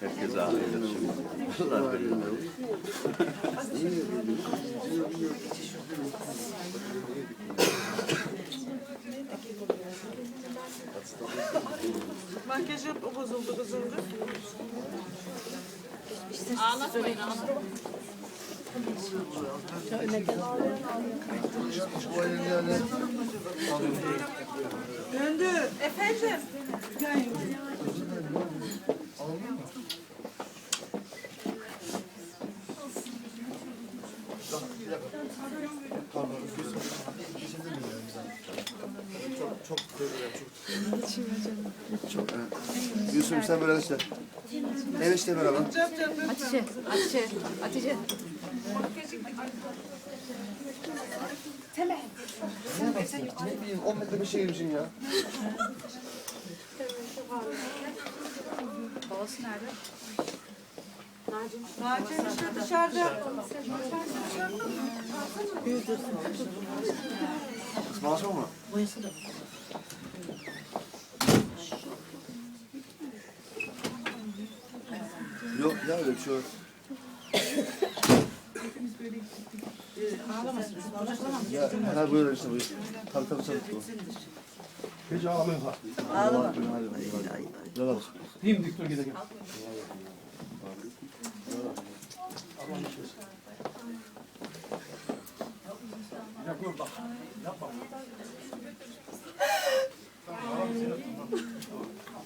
Herkes ağlıyor şimdi. Allah bilir. Makyaj yap, o bozuldu, bozuldu. Ağlatmayın ağlatmayın. Döndü. Efendim. Yusuf sen böyle enişte. Enişte merhaba. Hatice, Hatice, Hatice. Ne bileyim 10 metre bir şey girmişsin ya. Babası nerede? Naciye işte dışarıda. Ismarlasın mı? Yok ya öyle bir şey yok. Ya herhalde buyur işte buyur. Tabii tabii tabii. Hiç ağlamayın ha. Ağlama. Hadi hadi hadi. Gel abi. Diyeyim dik dur gidelim. Allah'ın